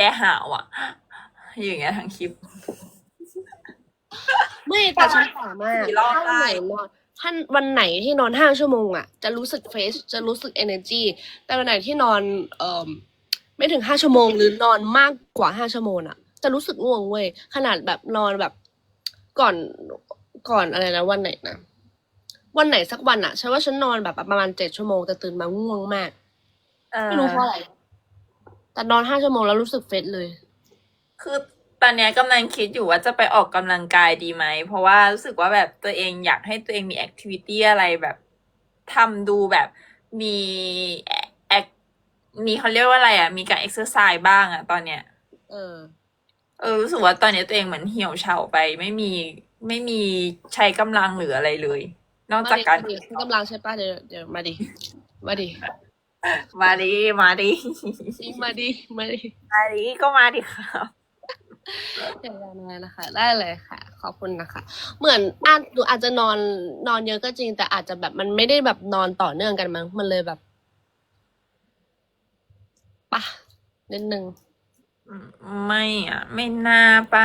กหาวอะอย่างเงี้ยทั้งคลิป ไม่แต่ฉันสามารถกี่รอบถ้าวันไหนได้นอนถ้าวันไหนที่นอนห้าชั่วโมงอะ จะรู้สึกเฟสจะรู้สึก energy แต่วันไหนที่นอนเอ่อไม่ถึงห้าชั่วโมง หรือนอนมากกว่าห้าชั่วโมงอะ จะรู้สึกง่วงเว้ยขนาดแบบนอนแบบ ก่อนก่อนอะไรนะวันไหนนะวันไหนสักวันอะฉันว่าฉันนอนแบบประมาณเจ็ดชั่วโมงแต่ตื่นมาง่วงมากเออไม่รู้เพราะอะไร แต่นอนห้าชั่วโมงแล้วรู้สึกเฟสเลย คือตอนเนี้ยกำลังคิดอยู่ว่าจะไปออกกำลังกายดีไหม เพราะว่ารู้สึกว่าแบบตัวเองอยากให้ตัวเองมีแอคทิวิตี้อะไรแบบทำดูแบบมีแอคมีเขาเรียกว่าอะไรอะ มีการเอ็กซ์ไซส์บ้างอะตอนเนี้ย เออ เออรู้สึกว่าตอนเนี้ยตัวเองเหมือนเหี่ยวเฉาไป ไม่มีไม่มีใช้กำลังหรืออะไรเลย นอกมาจากดิการมาดิฉันกำลังใช่ปะเดี๋ยวเดี๋ยวมาดิ มาดิ มาดิมาดิมาดิมาดิมาดิก็มาดิครับเดี๋ยวได้นะคะ ได้เลยค่ะ ขอบคุณนะคะ เหมือนอาจหนูอาจจะนอนนอนเยอะก็จริง แต่อาจจะแบบมันไม่ได้แบบนอนต่อเนื่องกันมั้งมันเลยแบบปะนิดนึงอืมไม่อะ ไม่น่าปะ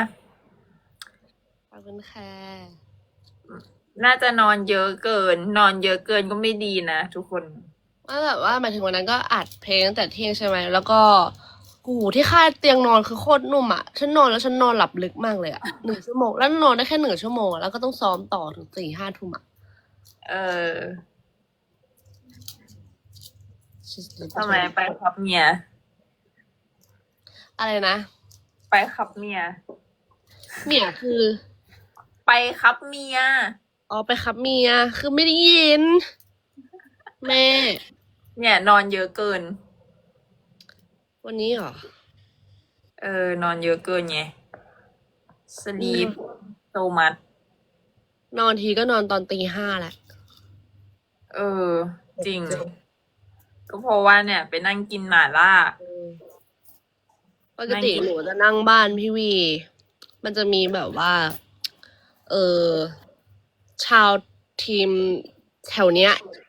ขอบคุณค่ะน่าจะนอนเยอะเกิน นอนเยอะเกินก็ไม่ดีนะทุกคน ว่าแบบว่าหมายถึงวันนั้นก็อัดเพลงตั้งแต่เที่ยงใช่ไหมแล้วก็หูที่ค่ายเตียงนอนคือโคตรนุ่มอะฉันนอนแล้วฉันนอนหลับลึกมากเลยอะหนึ่งชั่วโมงแล้วนอนได้แค่หนึ่งชั่วโมงอะแล้วก็ต้องซ้อมต่อถึงสี่ห้าทุ่มอะเออทำไมไปครับเมียอะไรนะ ไปครับเมียเมียคือ ไปครับเมียอ๋อไปครับเมียคือไม่ได้ยินแม่ เนี่ย นอนเยอะเกิน วันนี้เหรอ เออ นอนเยอะเกินไงสลีปโซมัดนอนทีก็นอนตอนตีห้าแหละ เออ จริง ก็เพราะว่าเนี่ย ไปนั่งกินหม่าล่า ปกตินั่งกินหนูจะนั่งบ้านพี่วี มันจะมีแบบว่า เออ ชาวทีมแถวเนี้ยเออ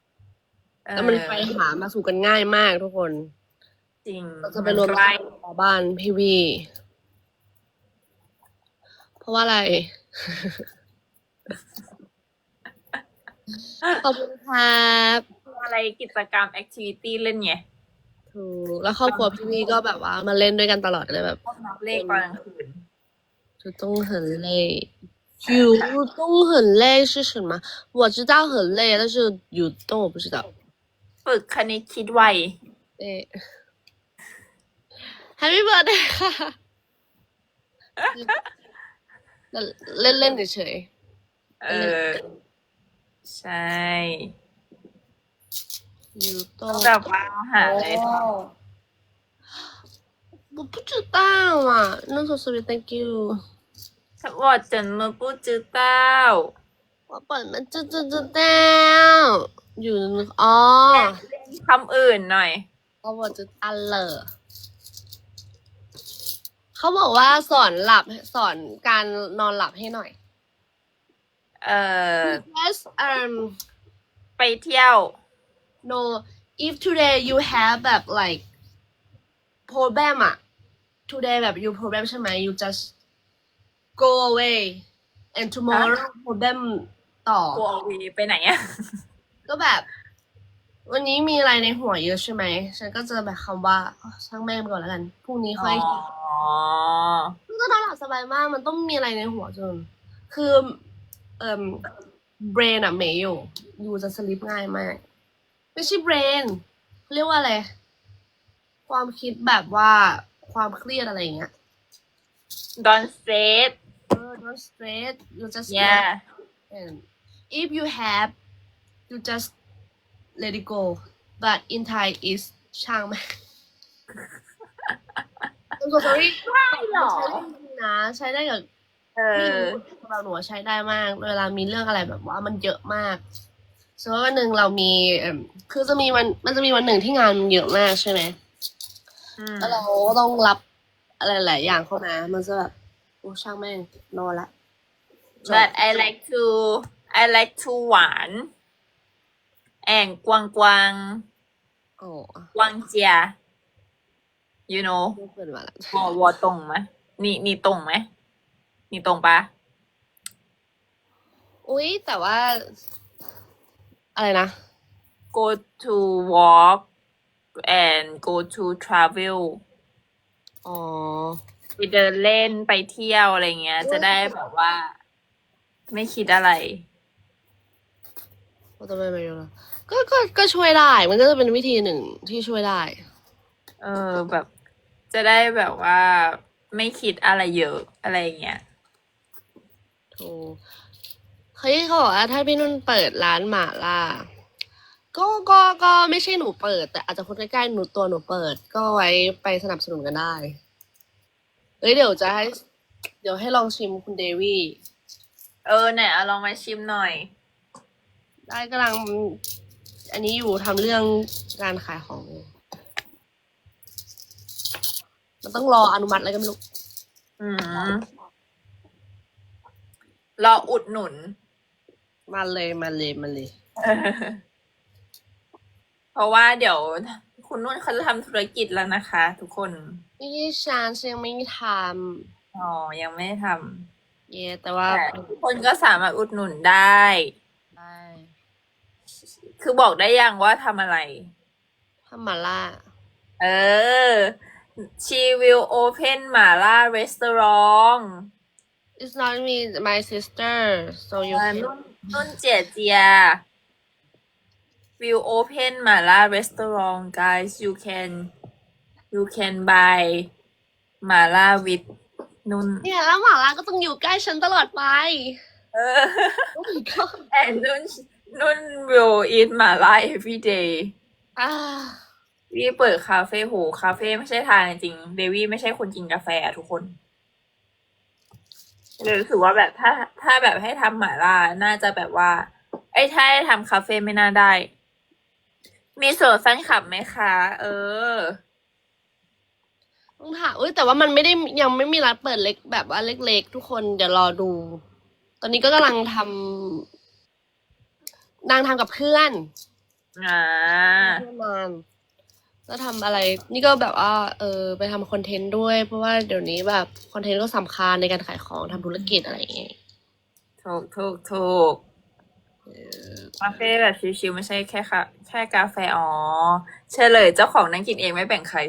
แล้วมันไปหามาสู่กันง่ายมากทุกคน จริง เราจะไปรวม ใกล้ กันบ้านพี่วี เพราะว่าอะไร ขอบคุณครับ อะไรกิจกรรมแอคทิวิตี้เล่นไง ถูกแล้วครอบครัวพี่วีก็แบบว่ามาเล่นด้วยกันตลอดเลยแบบ พวกนับเลขตอนกลางคืน 就都很累。有动很累是什么？我知道很累，但是有动我不知道。 ฝึกคณิตคิดไว เอ๊ะ Happy birthday ค่ะ เล่นเล่นๆเฉยเออ ใช่อยู่ตต้องแบบว่าหาอะไรทำ บุปผจุต้าว่ะน้องสดสวี thank you ถ้าวอดจนมาพูดจื้อเต้าว่มันจุดจุจุด อยู่อ๋อคำอื่นหน่อย เขาบอกจุดอันเลอร์เขาบอกว่าสอนหลับสอนการนอนหลับให้หน่อย เอ่อ yes um ไปเที่ยว no if today you have แบบ like problem อะ today แบบ you problem ใช่ไหม you just go away and tomorrow problem ต่อ go away ไปไหนอะ ก็แบบ วันนี้มีอะไรในหัวเยอะใช่ไหม ฉันก็จะแบบคำว่าอ๋อช่างแม่งไปก่อนแล้วกันพรุ่งนี้ค่อย อ๋อ มันก็นอนหลับสบายมาก มันต้องมีอะไรในหัวจน คือ เอ่อ brain อะไม่อยู่อยู่จะสลิปง่ายมาก ไม่ใช่ brain เขาเรียกว่าอะไร ความคิดแบบว่าความเครียดอะไรอย่างเงี้ยดอนเซตเออ don't stress you just yeah and if you have you just let it go but in Thai is ช่างแม่ง I'm so sorry หรอ ใช้ได้จริงๆนะใช้ได้กับเอไม่อ รู้สำหรับหนูใช้ได้มาก เวลามีเรื่องอะไรแบบว่ามันเยอะมากสมมติว่าวันหนึ่งเรามีเอิ่มคือจะมีวันมันจะมีวันหนึ่งที่งานมันเยอะมากใช่ไหมอืมแล้วเราก็ต้องรับอะไรหลายอย่างเข้ามา มันจะแบบโอ้ช่างแม่งนอนละ but I like to I like to หวาน แองกวางกวางโอ้กวางเจีย you know ไม่เปิดมาแล้ววอวอตรงไหมนี่นี่ตรงไหมนี่ตรงปะอุ๊ย แต่ว่า อะไรนะ go to walk and go to travel อ๋อ ไปเดินเล่นไปเที่ยวอะไรเงี้ย จะได้แบบว่า ไม่คิดอะไรก็จะไม่ไปอยู่แล้ว ก็ก็ก็ช่วยได้ มันก็จะเป็นวิธีหนึ่งที่ช่วยได้ เออแบบ จะได้แบบว่าไม่คิดอะไรเยอะอะไรเงี้ยถูกเฮ้ยเขาบอกว่าถ้าพี่นุ่นเปิดร้านหมาล่าก็ก็ก็ไม่ใช่หนูเปิด แต่อาจจะคนใกล้ๆหนูตัวหนูเปิด ก็ไว้ไปสนับสนุนกันได้เอ้ยเดี๋ยวจะให้เดี๋ยวให้ลองชิมคุณเดวี่เออไหนเอาลองมาชิมหน่อย ได้กำลัง อันนี้อยู่ทำเรื่องการขายของอยู่มันต้องรออนุมัติอะไรก็ไม่รู้อืมรออุดหนุน มาเลยมาเลยมาเลย เพราะว่าเดี๋ยว คุณนุ่นเขาจะทำธุรกิจแล้วนะคะ ทุกคน นี่ฉันยังไม่ทอ๋อ ยังไม่ทำเย่แต่ว่าำแต่ทุกคนก็สามารถอุดหนุนได้ใช่ คือบอกได้ยังว่าทำอะไร ทำหมาล่า เออ she will open หม่าล่า restaurant It's not me my sister so you เออ can นุ่นนุ่นเจียเจีย will open หม่าล่า restaurant guys you can you can buy หม่าล่า with นุ่นเนี่ยแล้วหมาล่าก็ต้องอยู่ใกล้ฉันตลอดไป เออ Oh my god and นุ่นนุ่ น will eat หม่าล่า every day อ่าวี่เปิดคาเฟ่โหคาเฟ่ไม่ใช่ทางจริงเดวี่ไม่ใช่คนกินกาแฟอะทุกคนเลยรู้สึกว่าแบบถ้า ถ้าแบบให้ทำหม่าล่าน่าจะแบบว่า ไอ้ยถ้าให้ทำคาเฟ่ไม่น่าได้ มีส่วนแฟนคลับไหมคะ เออต้องถามอุ้ยแต่ว่ามันไม่ได้ยังไม่มีร้านเปิดเล็กแบบว่าเล็กๆ ทุกคนเดี๋ยวรอดู ตอนนี้ก็กำลังทำ นางทำกับเพื่อนอ่าเพื่อนนานก็ทำอะไร นี่ก็แบบว่าเออไปทำคอนเทนต์ด้วย เพราะว่าเดี๋ยวนี้แบบคอนเทนต์ก็สำคัญในการขายของทำธุรกิจอะไรอย่างเงี้ยถูกถูกถูกคาเฟ่แบบชิวๆไม่ใช่แค่ค่ะแค่กาแฟอ๋อเฉลยเจ้าของนั่งกินเองไม่แบ่งใคร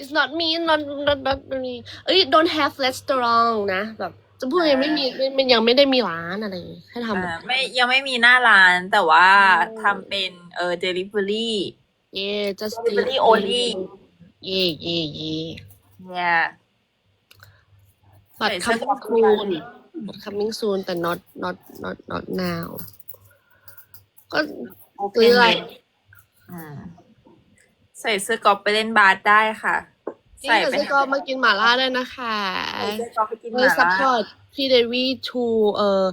it's not me not not not me เอ้ย don't have restaurant นะแบบ จะพูดยังไม่มีไม่ไม่ยังไม่ได้มีร้านอะไรอย่างเงี้ยให้ทำอ่าไม่ยังไม่มีหน้าร้านแต่ว่าทำเป็นเออ delivery yeah just Delivery only yeah yeah yeah yeah but ใส่เสื้อ coming กล้าม soon but coming soon แต่ not not not not now ก็โอเคเรื่อยอืมใส่เสื้อกอล์ฟไปเล่นบาสได้ค่ะ นี่เดี๋ยวก็มากินหม่าล่าได้นะคะใส่เสื้อกอล์ฟไปกินหเออมาซัพพอล่าร์ตพี่เดวี่ทูเอ่อ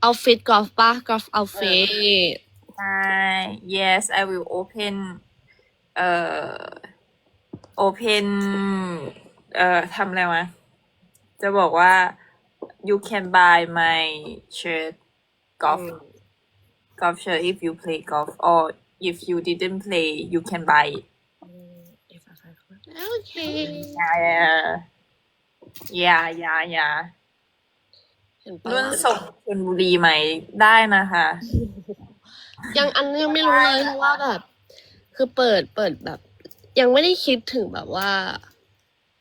เอาฟิตกอล์ฟป่ะกอล์ฟเอาฟิตใช่ yes I will open เอ่อ open เอ่อทำอะไรวะจะบอกว่า you can buy my shirt golf golf shirt if you play golf or if you didn't play you can buy it โอเค yeah yeah yeah yeah เห็นปะนุ่นส่งชลบุรีไหมได้นะคะ ยังอันยังไม่รู้เลยเพราะว่าแบบ คือเปิดเปิดแบบ ยังไม่ได้คิดถึงแบบว่า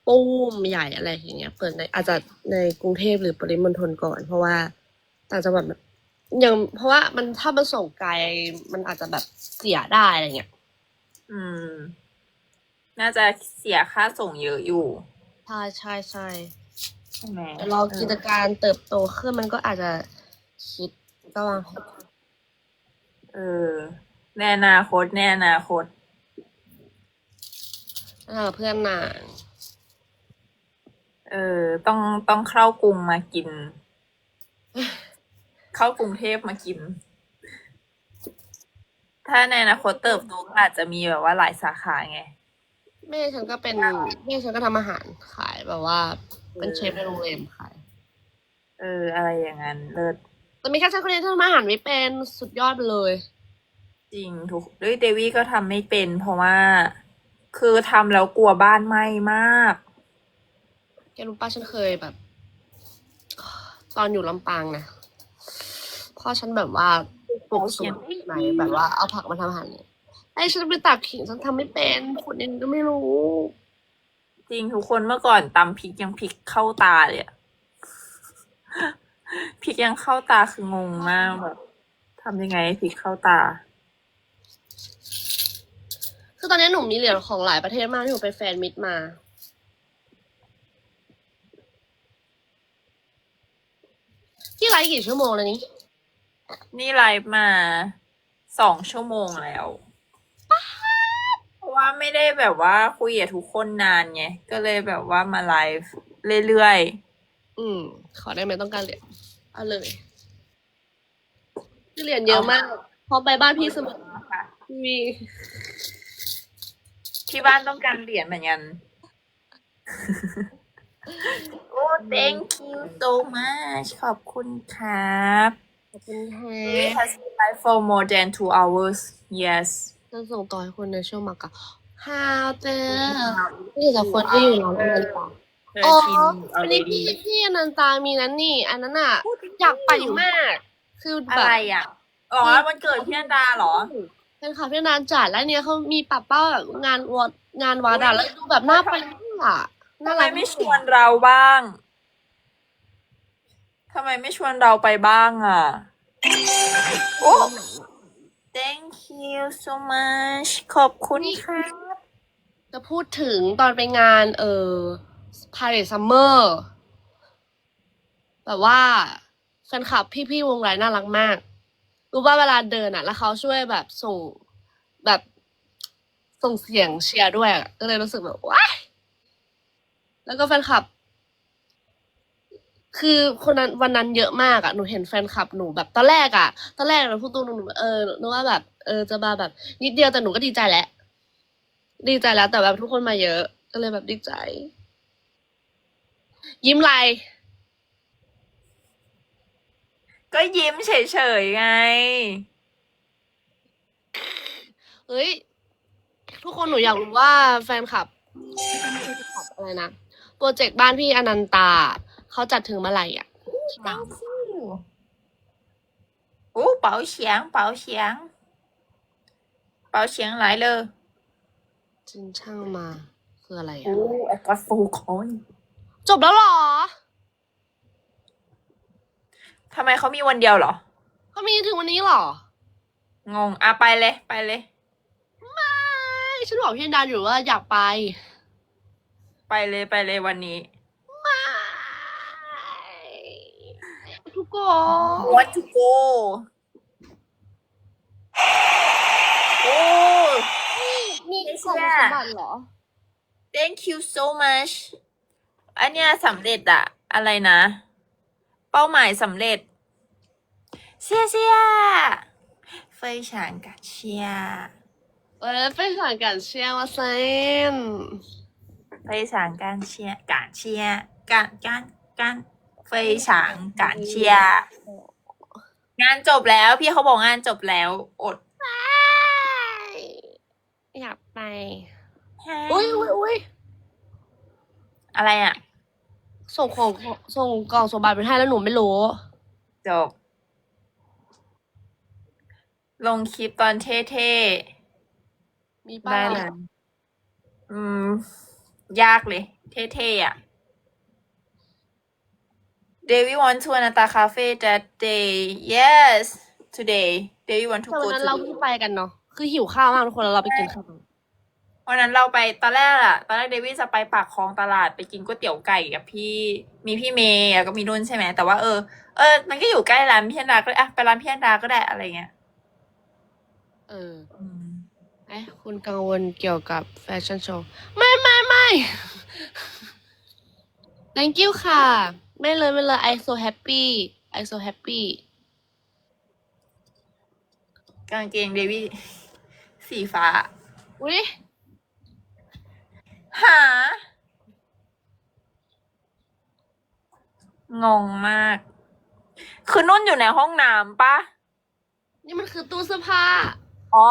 ปูมใหญ่อะไรอย่างเงี้ย เปิดในอาจจะในกรุงเทพหรือปริมณฑลก่อน เพราะว่าต่างจังหวัดมันยังเพราะว่ามันถ้ามันส่งไกลมันอาจจะแบบเสียได้อะไรเงี้ย อืม น่าจะเสียค่าส่งเยอะอยู่ ใช่ใช่ใช่ใช่ไหมแต่รอกิจการเติบโตขึ้นมันก็อาจจะคิดก็วางแผนเออ ในอนาคตในอนาคต เออเพื่อนนางเออ ต้องต้องเข้ากรุงมากิน เข้ากรุงเทพมากิน ถ้าในอนาคตเติบโตก็อาจจะมีแบบว่าหลายสาขาไง แม่ฉันก็เป็นแม่ฉันก็ทำอาหารขายแบบว่า เป็นเชฟในโรงแรมขาย เออ อะไรอย่างนั้น เลิศแต่มีแค่ฉันคนเดียวที่ทำอาหารไม่เป็นสุดยอดไปเลย จริงถูกด้วยเดวี่ก็ทำไม่เป็น เพราะว่า คือทำแล้วกลัวบ้านไหม้มาก แกรู้ป้าฉันเคยแบบ ตอนอยู่ลำปางนะพ่อฉันแบบว่าปลูกสวนไหนแบบว่าเอาผักมาทำอาหารเนี่ย ไอ้ฉันไปตักขิงฉันทำไม่เป็นคนเองก็ไม่รู้ จริงทุกคนเมื่อก่อนตำพริกยังพริกเข้าตาเลยอะพริกยังเข้าตาคืองงมากแบบทำยังไงให้พริกเข้าตา คือตอนนี้หนูมีเหรียญของหลายประเทศมากที่หนูไปแฟนมิตมา ที่ไลฟ์กี่ชั่วโมงแล้วนี่ นี่ไลฟ์มาสองชั่วโมงแล้วเพราะ ว่าไม่ได้แบบว่าคุยกับทุกคนนานไง ก็เลยแบบว่ามาไลฟ์เรื่อยอืม ขอได้ไหมต้องการเหรียญเอาเลยเหรียญเยอะมากพอไปบ้านพี่เสมอๆค่ะมี ที่บ้านต้องการเหรียญเหมือนกัน โอ้ thank you so much ขอบคุณครับ ขอบคุณค่ะ It has been live for more than two hours yes จะส่งต่อให้คนในช่วงมากะฮาวเจอนี่จากคนที่อยู่ร้านอนันตาอ๋อ13วันนี้พี่ already พี่อนันตามีนั้นนี่ อันนั้นอะ อยากไปมาก คืออะแบบไรอะ อ๋อวันเกิดพี่อันดาเหรอ เป็นคาเฟ่นานจัดแล้วเนี่ยเขามีปรับเป้าแบบงานวัดงานวัดอะแล้วดูแบบน่าไปมากอะน่าทำไมรักไม่ชวนเราบ้าง ทำไมไม่ชวนเราไปบ้างอะ โอ้ thank you so much ขอบคุณค่ะจะพูดถึงตอนไปงานเออ Pirate Summer แบบว่าแฟนคลับพี่ๆวงไรน่ารักมาก รู้ว่าเวลาเดินอะ แล้วเขาช่วยแบบส่งแบบส่งเสียงเชียร์ด้วยอะก็เลยรู้สึกแบบว้ายแล้วก็แฟนคลับ คือคนนั้นวันนั้นเยอะมากอะหนูเห็นแฟนคลับหนูแบบตอนแรกอะตอนแรกเราพูดตรงๆหนูเออนึกว่าแบบเออจะมาแบบ นิดเดียวแต่หนูก็ดีใจแหละ ดีใจแล้ว แต่แบบทุกคนมาเยอะ ก็เลยแบบดีใจ ยิ้มไรก็ยิ้มเฉยๆไง เฮ้ย ทุกคนหนูอยากรู้ว่าแฟนคลับแฟนคลับอะไรนะ โปรเจกต์บ้านพี่อนันตา เขาจัดถึงเมื่อไหร่อะ thank you โอ้เป๋าเฉียง เป๋าเฉียง เป๋าเฉียงหลายเลยจินช่างมา คืออะไรโอ้อะ I got full coin จบแล้วเหรอทำไมเขามีวันเดียวเหรอเขามีถึงวันนี้เหรอ งงอะไปเลยไปเลยไม่ฉันบอกพี่อนันดาอยู่ว่าอยากไป ไปเลยไปเลยวันนี้ ทุกคน want to go โอ้ มีกล่องสมบัติเหรอ thank you so much อันเนี้ยสำเร็จอะอะไรนะ เป้าหมายสำเร็จเสียเสีย非常感谢我非常感谢哇塞！非常感谢感谢感感感 เฟยฉางการเชียงานจบแล้วพี่เขาบอกงานจบแล้ว อดอยากไป อุ้ยอุ้ยอุ้ยอะไรอะ ส่งของส่งกล่องสมบัติไปให้แล้วหนูไม่รู้ จบ ลงคลิปตอนเท่ๆ มีป้าไอืม ยากเลย เท่ๆอะ Devi want to Anata Cafe that day yes today Devi want to แต่ go วันนั้นเรา to เพิ่งไปกันเนาะ คือหิวข้าวมากทุกคนแล้วเราไปกินข้าววันนั้นเราไปตอนแรกอะตอนแรกเดวิจะไปปากคลองตลาดไปกินก๋วยเตี๋ยวไก่กับพี่มีพี่เมย์แล้วก็มีนุ่นใช่ไหมแต่ว่าเออเออมันก็อยู่ใกล้ร้านพี่อันดาก็เลยอะไปร้านพี่อันดาก็ได้อะไรเงี้ยเอออืมเอ๊ะคุณกังวลเกี่ยวกับแฟชั่นโชว์ ไม่ไม่ไม่ thank you ค่ะ ไม่เลยไม่เลย I so happy I so happy กางเกงเดวิสีฟ้า อุ้ยหา งงมาก คือนุ่นอยู่ในห้องน้ำปะ นี่มันคือตู้เสื้อผ้า อ๋อ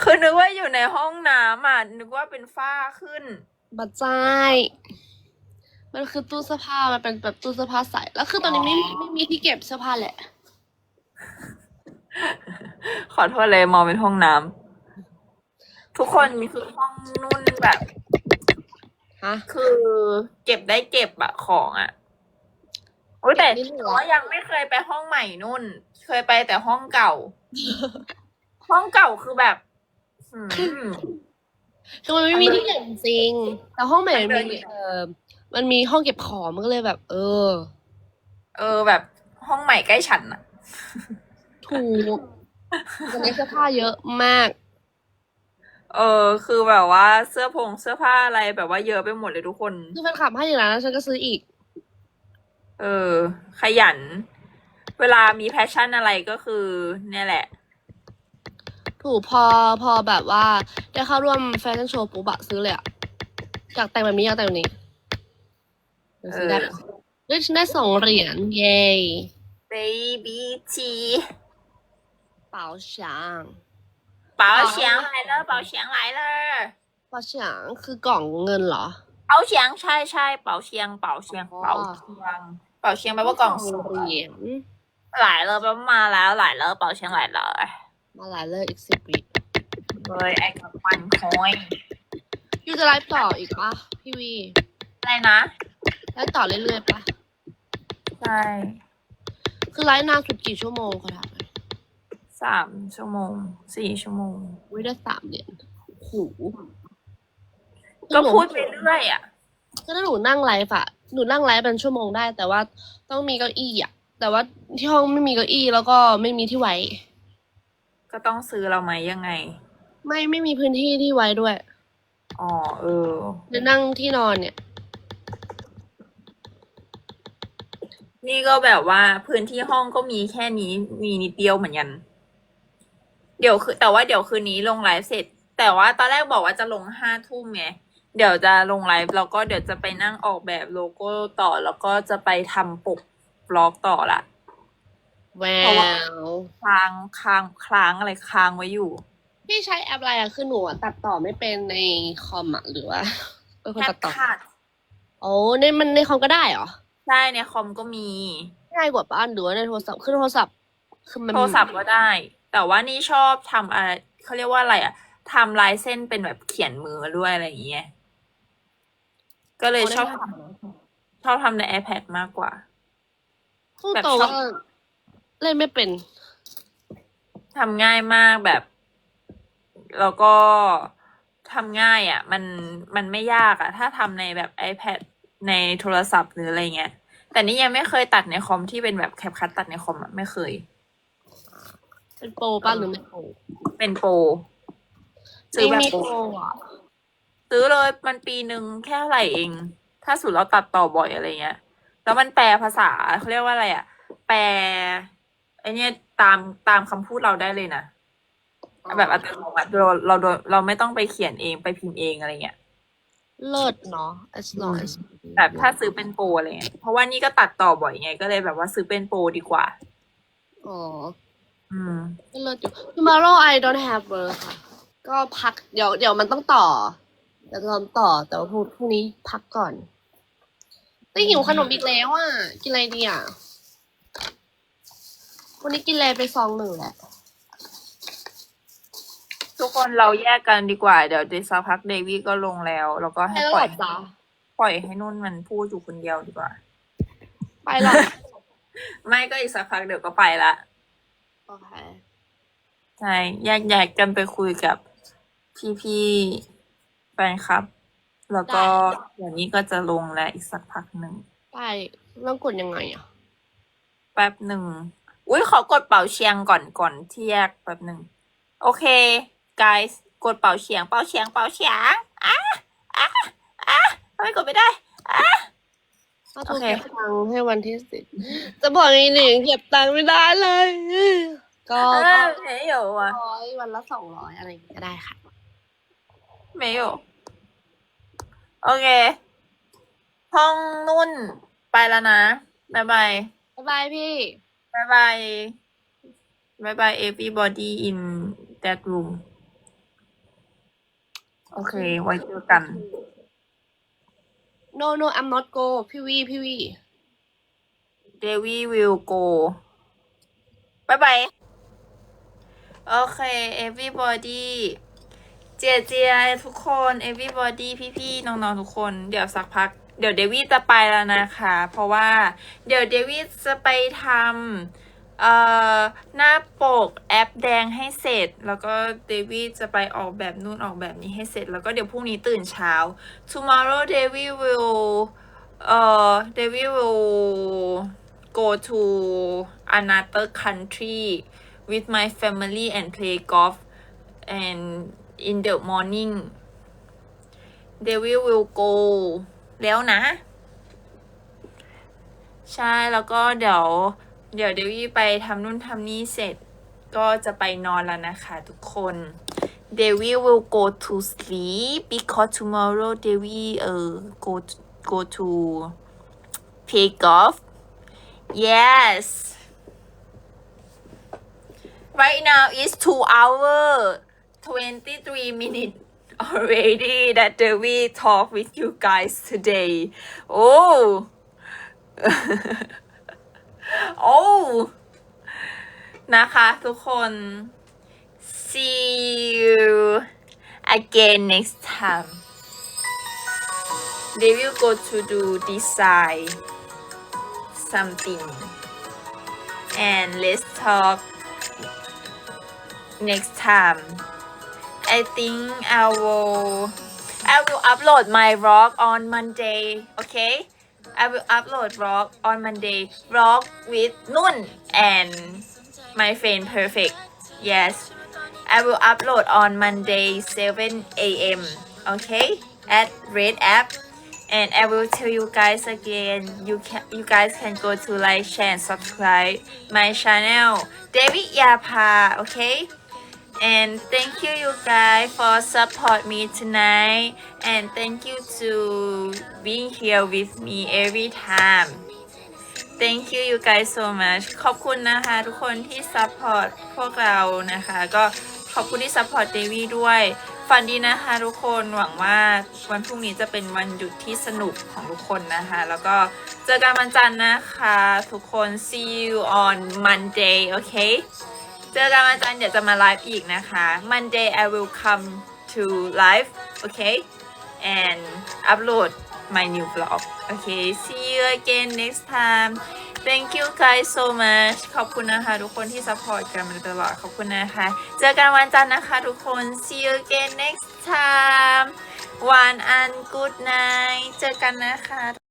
คือนึกว่าอยู่ในห้องน้ำอะ นึกว่าเป็นฝ้าขึ้น บัดใจายมันคือตู้เสื้อผ้ามันเป็นแบบตู้เสื้อผ้าใสแล้วคือตอนนี้ไม่มีไม่มีที่เก็บเสื้อผ้าแหละ ขอโทษเลยมองเป็นห้องน้ำทุกคนคือห้องนุ่นแบบ ฮะ คือเก็บได้เก็บอะของอะอุ๊ยแต่เก็บไม่เหลือแต่ว่ายังไม่เคยไปห้องใหม่นุ่น เคยไปแต่ห้องเก่า ห้องเก่าคือแบบหืม คือมันไม่มีที่เก็บจริงๆแต่ห้องใหม่มันมันเดินมีเออมันมีห้องเก็บของมันก็เลยแบบ เออ เออแบบห้องใหม่ใกล้ฉันอะถูกตอนนี้เสื้อผ้าเยอะมาก เออ คือแบบว่าเสื้อผงเสื้อผ้าอะไรแบบว่าเยอะไปหมดเลยทุกคนคือแฟนคลับให้อย่างนั้นแล้วฉันก็ซื้ออีก เออ ขยัน เวลามีแพชชั่นอะไรก็คือ เนี่ยแหละ ถูกพอพอแบบว่าได้เข้าร่วมแฟชั่นโชว์ปุ๊บอะซื้อเลยอะอยากแต่งแบบนี้อยากแต่งแบบนี้เดี๋ยวซื้อได้ เออ เฮ้ยฉันได้สองเหรียญเย้ baby T เป๋าฉาง 保险来了保险来了 เป๋าฉางคือกล่องเงินเหรอ 保险ใช่ใช่保险保险 อ๋อ 保险保险แปลว่ากล่อง ส สุ่ อง ม เหรียญ 来了แปลว่ามาแล้ว来了保险来了 มาหลายเลยอีกสิบวิเฮ้ยไอ้กับมันคอยยูจะไลฟ์ต่ออีกปะพี่วีอะไรนะไลฟ์ต่อเรื่อยๆปะใช่คือไลฟ์นานสุดกี่ชั่วโมงเขาถามเลยสามชั่วโมงสี่ชั่วโมง วิได้สามเหรียญโอ้โหก็พูดไปเรื่อยอะก็ถ้าหนูนั่งไลฟ์อะหนูนั่งไลฟ์เป็นชั่วโมงได้ แต่ว่าต้องมีเก้าอี้อะแต่ว่าที่ห้องไม่มีเก้าอี้แล้วก็ไม่มีที่ไว้ ก็ต้องซื้อเราไหมยังไง ไม่ไม่มีพื้นที่ที่ไว้ด้วยอ๋อเออหรือนั่งที่นอนเนี่ย นี่ก็แบบว่าพื้นที่ห้องก็มีแค่นี้มีนิดเดียวเหมือนกัน เดี๋ยวคือ แต่ว่าเดี๋ยวคืนนี้ลงไลฟ์เสร็จ แต่ว่าตอนแรกบอกว่าจะลงห้าทุ่มไงเดี๋ยวจะลงไลฟ์แล้วก็เดี๋ยวจะไปนั่งออกแบบโลโก้ต่อ แล้วก็จะไปทำปกบล็อกต่อละ แวเพราะว่า วค้างค้างค้างอะไรค้างไว้อยู่ พี่ใช้แอปอะไรอะคือหนูอะตัดต่อไม่เป็นในคอมอะหรือว่าเป็นคนแอตัปดต่อคัดโอ้ในมันในคอมก็ได้เหรอใช่ในคอมก็มี ง่ายกว่าป้านหรือว่าในโทรศัพท์คือโทรศัพท์คือมันโทรศัพท์ก็ได้ แต่ว่านี่ชอบทำอะไรเขาเรียกว่าอะไรอะทำลายเส้นเป็นแบบเขียนมือด้วยอะไรอย่างเงี้ย ก็เลยชอบทำชอบทำใน iPad มากกว่า พูดแบบตรงชอบว่า เล่นไม่เป็น ทำง่ายมากแบบ แล้วก็ทำง่ายอะ่ะ มันมันไม่ยากอะ่ะ ถ้าทำในแบบ iPad ในโทรศัพท์หรืออะไรเงี้ย แต่นี่ยังไม่เคยตัดในคอมที่เป็นแบบแคปคัตตัดในคอมอะไม่เคย เป็นโปรป้าหรือไม่โปรเป็นโปรซื้อแบบไม่มีโปรโปรอะซื้อเลยมันปีหนึ่งแค่เท่าไหร่เอง ถ้าสุดเราตัดต่อบ่อยอะไรเงี้ย แล้วมันแปลภาษาเขาเรียกว่าอะไรอะ่ะ แปล ไอเนี้ยตามตามคำพูดเราได้เลยนะแบบอัตโนมัติเราเราเราเราไม่ต้องไปเขียนเองไปพิมพ์เองอะไรเงี้ยเลิศเนาะ as long as แบบถ้าซื้อเป็นโปรอะไรเงี้ยเพราะว่านี่ก็ตัดต่อบ่อยไง ก็เลยแบบว่าซื้อเป็นโปรดีกว่า อ๋อ อืมก็เลิศอยู่ tomorrow I don't have work ค่ะ ก็พักเดี๋ยวเดี๋ยวมันต้องต่อเดี๋ยวจะทำต่อแต่ว่าพรุ่งพรุ่งนี้พักก่อนแต่หิวขนมอีกแล้วอะ กินอะไรดีอะ วันนี้กินอะไรไปซองหนึ่งแหละ ทุกคนเราแยกกันดีกว่า เดี๋ยวเดยวสักพักเดวี่ก็ลงแล้ว แล้วก็ให้ไปแล้วปเหล่รอยอจ๊ะ ปล่อยให้นุ่นมันพูดอยู่คนเดียวดีกว่า ไปหรอ ไม่ก็อีกสักพักเดี๋ยวก็ไปละโอเค ใช่แยกแยกกันไปคุยกับพี่พี่ๆแฟนคลับ แล้วก็เดี๋ยวนี้ก็จะลงแล้วอีกสักพักหนึ่ง ไปต้องกดยังไงอะ แป๊บหนึ่ง อุ้ยขอกดเป่าเชียงก่อนก่อนที่แยกแป๊บหนึ่ง โอเค guys กดเป่าเชียง เป่าเชียง เป่าเชียงอ่ะอ่ะอ่ะทำไมกดไม่ได้ ถ้า โอ ถูก เค เก็บตังค์ให้วันที่สิบจะบอกไงหนึ่งเก็บตังค์ไม่ได้เลย ก็ เอ ก็ อไม่有啊 ร้อยวันละสองร้อยอะไรอย่างเงี้ยก็ได้ค่ะ 没有โอเค ห้องนุ่น ไปแล้วนะบายบาย บ๊ายบายพี่ บายบายบายบาย everybody in that room โอเค ไว้เจอกัน no no I'm not go พี่วีพี่วี Devi will go บายบายโอเค everybody เจเจทุกคน everybody พี่ๆน้องๆทุกคน เดี๋ยวสักพัก เดี๋ยวเดวี่จะไปแล้วนะคะ เพราะว่าเดี๋ยวเดวี่จะไปทำเอ่อหน้าปกแอปแดงให้เสร็จ แล้วก็เดวี่จะไปออกแบบนู่นออกแบบนี้ให้เสร็จ แล้วก็เดี๋ยวพรุ่งนี้ตื่นเช้า tomorrow Devi will เอ่อ Devi will go to another country with my family and play golf and in the morning Devi will go แล้วนะ ใช่แล้วก็เดี๋ยว เดี๋ยวเดวี่ไปทำนู่นทำนี่เสร็จ ก็จะไปนอนแล้วนะคะทุกคน Devi will go to sleep because tomorrow Devi uh go to, go to play golf yes right now is two hour 23 minutes already that Devi talk with you guys today oh โอ้ นะคะทุกคน see you again next time they will go to do design something and let's talk next time I think I will I will upload my vlog on Monday okay? I will upload vlog on Monday. Vlog with Nun and my friend Perfect. Yes. I will upload on Monday 7 a.m. okay? At Red app. And I will tell you guys again you can you guys can go to like share and subscribe my channel. David Yapa okay and thank you you guys for support me tonight and thank you to being here with me every time thank you you guys so much ขอบคุณนะคะ ทุกคนที่ support พวกเรานะคะ ก็ขอบคุณที่ support เดวี่ด้วยฝันดีนะคะทุกคนหวังว่าวันพรุ่งนี้จะเป็นวันหยุดที่สนุกของทุกคนนะคะ แล้วก็เจอกันวันจันทร์นะคะ ทุกคน see you on Monday okay เจอกันวันจันทร์เดี๋ยวจะมาไลฟ์อีกนะคะ Monday I will come to live okay and upload my new vlog okay see you again next time thank you guys so much ขอบคุณนะคะ ทุกคนที่ support กันมาตลอดขอบคุณนะคะ เจอกันวันจันทร์นะคะ ทุกคน see you again next time วันอัน good night เจอกันนะคะ